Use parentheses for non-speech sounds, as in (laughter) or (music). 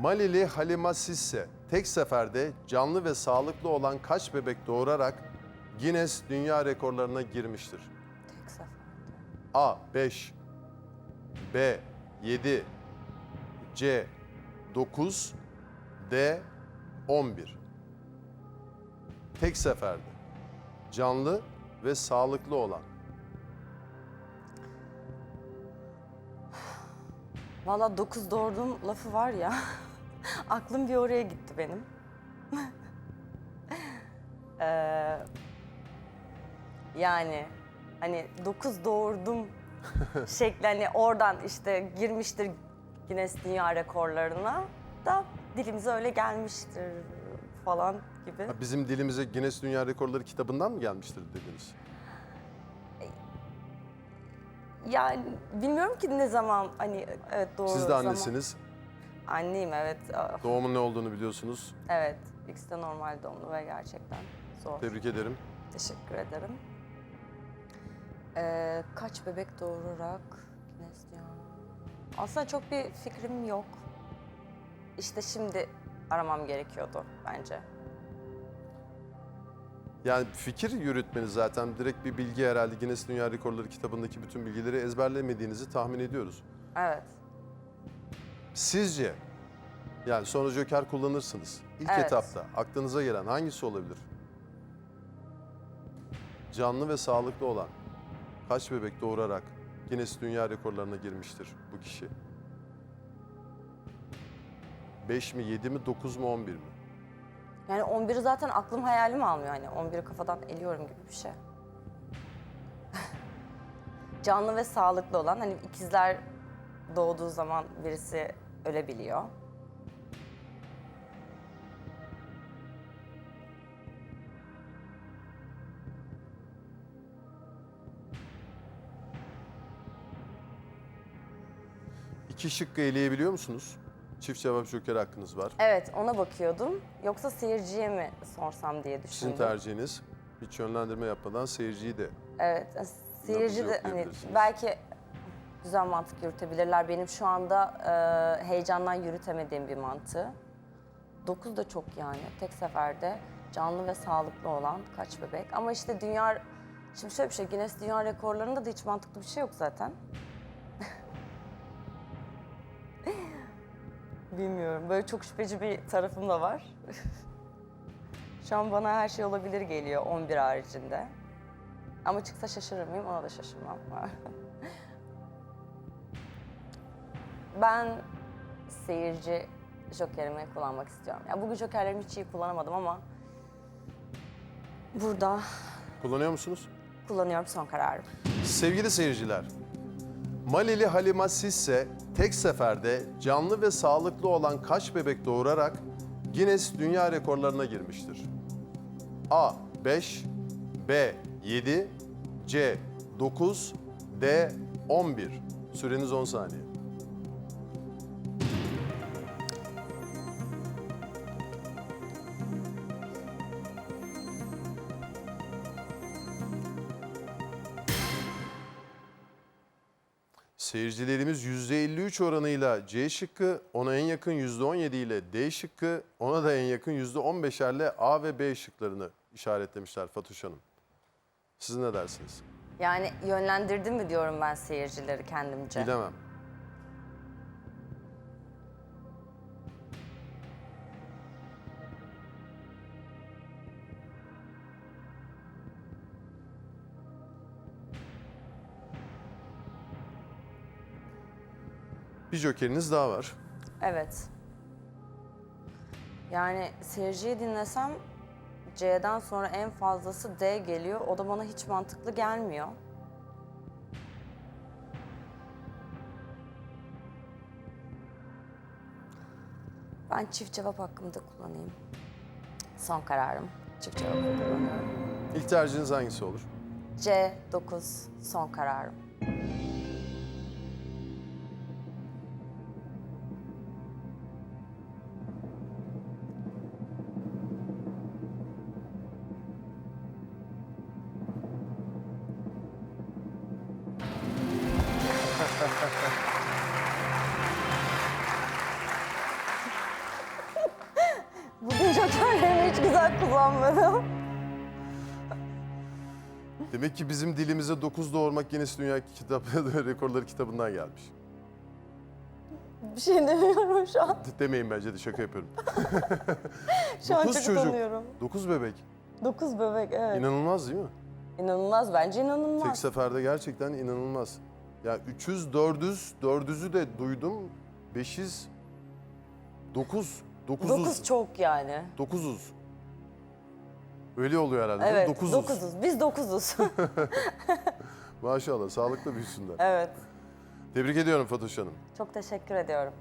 Malili Halima Sisse tek seferde canlı ve sağlıklı olan kaç bebek doğurarak Guinness Dünya Rekorlarına girmiştir? Tek sefer. A. 5 B. 7 C. 9 D. 11 Tek seferde canlı ve sağlıklı olan Valla dokuz doğurdum lafı var ya. (laughs) Aklım bir oraya gitti benim. (laughs) Ee, yani hani dokuz doğurdum (laughs) şekli hani oradan işte girmiştir Guinness Dünya Rekorlarına da dilimize öyle gelmiştir falan gibi. Ha, bizim dilimize Guinness Dünya Rekorları kitabından mı gelmiştir dediniz? Yani bilmiyorum ki ne zaman hani evet doğru Siz de zaman. annesiniz. Anneyim evet. Ah, Doğumun ne olduğunu biliyorsunuz. Evet. İkisi de normal doğumlu ve gerçekten zor. Tebrik ederim. Teşekkür ederim. Ee, kaç bebek doğurarak Dünya- Aslında çok bir fikrim yok. İşte şimdi aramam gerekiyordu bence. Yani fikir yürütmeniz zaten direkt bir bilgi herhalde Guinness Dünya Rekorları kitabındaki bütün bilgileri ezberlemediğinizi tahmin ediyoruz. Evet. Sizce yani sonra joker kullanırsınız. İlk Evet. etapta aklınıza gelen hangisi olabilir? Canlı ve sağlıklı olan kaç bebek doğurarak Guinness Dünya Rekorlarına girmiştir bu kişi? 5 mi, 7 mi, 9 mu, 11 mi? Yani 11'i zaten aklım hayalim almıyor hani 11'i kafadan eliyorum gibi bir şey. (laughs) Canlı ve sağlıklı olan hani ikizler doğduğu zaman birisi ölebiliyor. İki şıkkı eleyebiliyor musunuz? Çift cevap joker hakkınız var. Evet ona bakıyordum. Yoksa seyirciye mi sorsam diye Sizin düşündüm. tercihiniz. Hiç yönlendirme yapmadan seyirciyi de Evet, e, seyirci de hani belki güzel mantık yürütebilirler. Benim şu anda e, heyecandan yürütemediğim bir mantığı. Dokuz da çok yani tek seferde canlı ve sağlıklı olan kaç bebek. Ama işte dünya, şimdi şöyle bir şey Guinness Dünya Rekorlarında da hiç mantıklı bir şey yok zaten. Bilmiyorum, böyle çok şüpheci bir tarafım da var. Şu an bana her şey olabilir geliyor 11 haricinde. Ama çıksa şaşırır mıyım? Ona da şaşırmam. (laughs) ben seyirci jokerimi kullanmak istiyorum. Ya bugün jokerlerimi hiç iyi kullanamadım ama burada kullanıyor musunuz? kullanıyorum son kararım. Sevgili seyirciler, Malili Halima Sisse tek seferde canlı ve sağlıklı olan kaç bebek doğurarak Guinness Dünya Rekorlarına girmiştir? A. 5 B. 7 C. 9 D. 11 Süreniz 10 saniye. Seyircilerimiz %53 oranıyla C şıkkı, ona en yakın %17 ile D şıkkı, ona da en yakın %15'lerle A ve B şıklarını işaretlemişler Fatuş Hanım. Siz ne dersiniz? Yani yönlendirdim mi diyorum ben seyircileri kendimce. Bilemem. Bir jokeriniz daha var. Evet. Yani seyirciyi dinlesem C'den sonra en fazlası D geliyor. O da bana hiç mantıklı gelmiyor. Ben çift cevap hakkımı da kullanayım. Son kararım. Çift cevap kullanıyorum. İlk tercihiniz hangisi olur? C 9 son kararım. Bugün jokerlerimi hiç güzel kullanmadım. Demek ki bizim dilimize 9 doğurmak Guinness Dünya Kitap (laughs) Rekorları kitabından gelmiş. Bir şey demiyorum şu an. Demeyin bence de şaka yapıyorum. (laughs) Şu an 9 çocuk, utanıyorum. 9 bebek. Dokuz bebek evet. İnanılmaz değil mi? İnanılmaz bence inanılmaz. Tek seferde gerçekten inanılmaz. Ya 300, 400, 400'ü de duydum. 500, 9, 900. Dokuz çok yani. 900. Öyle oluyor herhalde. Evet 900. dokuzuz. Biz dokuzuz. (laughs) Maşallah sağlıklı büyüsünler. evet. Tebrik ediyorum Fatoş Hanım. Çok teşekkür ediyorum.